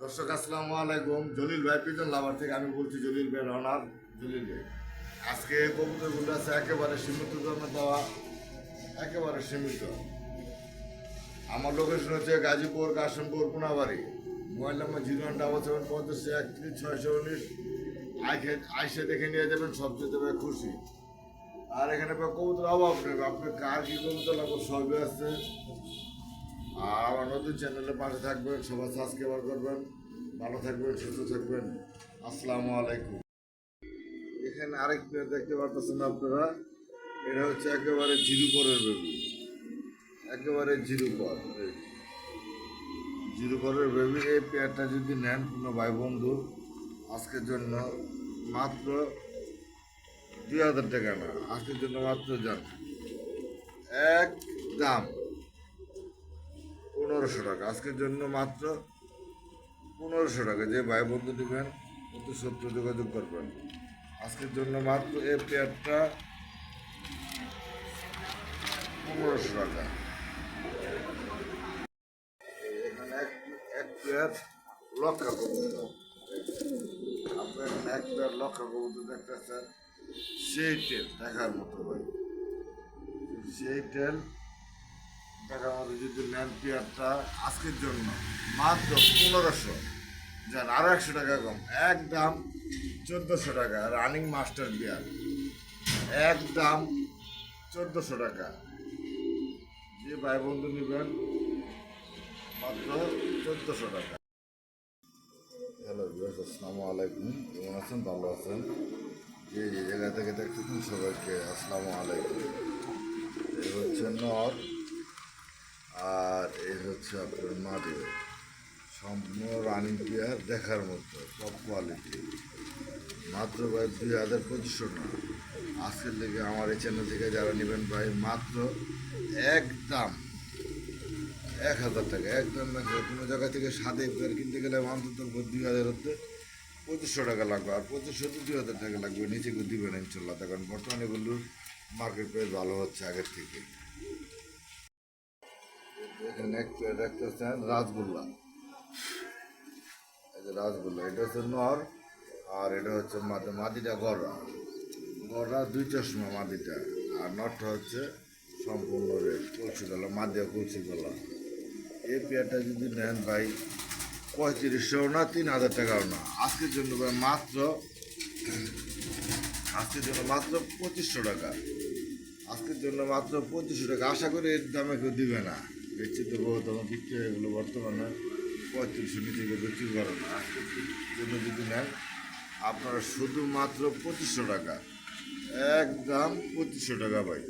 দর্শক, আসসালামু আলাইকুম। জলিল ভাই পিজন লাভার থেকে আমি বলছি জলিল ভাই রনার জলিল ভাই, আজকে কবুতরগুলো আছে একেবারে সীমিত দামে দেওয়া, একেবারে সীমিত। আমার লোকেশন হচ্ছে Gazipur, Kashimpur, Punabari. Mobile number zero one double seven পঁচাশি একত্রিশ ছয়শো উনিশ। আইসে আইসে দেখে নিয়ে যাবেন সবচেয়ে দেবে খুশি। আর এখানে কবুতর অভাব নেই আপনি কার কি কবুতর লাগবে, সবই আছে। আর নতুন চ্যানেলে পাশে থাকবেন, সবাই সাবস্ক্রাইব করবেন, ভালো থাকবেন, সুস্থ থাকবেন। আসসালামু আলাইকুম। এখানে আরেক প্লেয়ার দেখতে পারতেছেন আপনারা। এটা হচ্ছে একেবারে জিরো পরের বেবি একেবারে জিরো পর। জিরো পরের বেবি এই পেয়ারটা যদি নেন কোনো ভাই বন্ধু আজকের জন্য মাত্র দুই হাজার টাকা না, আজকের জন্য মাত্র যান এক দাম। পনেরোশো টাকা। আজকের জন্য মাত্র পনেরোশো টাকা। যে ভাই বন্ধু নেবেন অতি সত্য যোগাযোগ করবেন। আজকের জন্য মাত্র এই পেয়ারটা পনেরোশো টাকা। এক এক আপনার এক সেই টেল দেখার মতো ভাই। সেই টেল টাকা মতো যদি নেন পেয়ারটা আজকের জন্য, মাত্র পনেরোশো। যান আরও একশো টাকা কম। এক দাম চোদ্দোশো টাকা রানিং মাস্টার বিয়ার এক দাম চোদ্দোশো টাকা। যে ভাই বন্ধু নেবেন, মাত্র চোদ্দোশো টাকা। হ্যালো আসসালামু আলাইকুম। কেমন আছেন? ভালো আছেন? যে যে জায়গা থেকে দেখতেছেন সবাইকে। আসসালামু আলাইকুম। হচ্ছে নর। হচ্ছে আপনার মাটি। সম্পূর্ণ রানিং প্লেয়ার দেখার মতো টপ কোয়ালিটি মাত্র ভাই দুই হাজার পঁচিশশো টাকা। আজকের লেগে আমার এই চ্যানেল থেকে যারা নেবেন ভাই, মাত্র এক দাম এক হাজার টাকা। একদম এক হাজার। কোনো জায়গা থেকে সাদে পেয়ার কিনতে গেলে অন্তত দুই হাজার হতে পঁচিশশো টাকা লাগবে। আর পঁচিশশো তো দুই হাজার টাকা লাগবে, নিচে কেউ দিবেন ইনশাল্লাহ। কারণ বর্তমানে এগুলোর মার্কেট প্রাইস ভালো হচ্ছে আগের থেকে। এক প্লেট রাখতেছেন রাসগোল্লা। রাসগোল্লা, এটা হচ্ছে নর আর এটা হচ্ছে মাদি, মাদিটা গড়া গড়া দুই চশমা মাদিটা আর নটটা হচ্ছে সম্পূর্ণ রেড, কলসি গলা, মাদিয়া কলসি গলা। এই পেয়ারটা যদি নেন ভাই পঁয়ত্রিশশো না তিন হাজার টাকাও না। আজকের জন্য ভাই মাত্র, আজকের জন্য মাত্র পঁচিশশো টাকা। আজকের জন্য মাত্র পঁচিশশো টাকা। আশা করি এর দামে কেউ দিবে না। এর বহুতম বিক্রি হয়ে গেলো বর্তমানে পঁয়ত্রিশশো থেকে বিক্রি করে না জন্য যদি নেন, আপনারা শুধুমাত্র পঁচিশশো টাকা। একদম পঁচিশশো টাকা ভাই।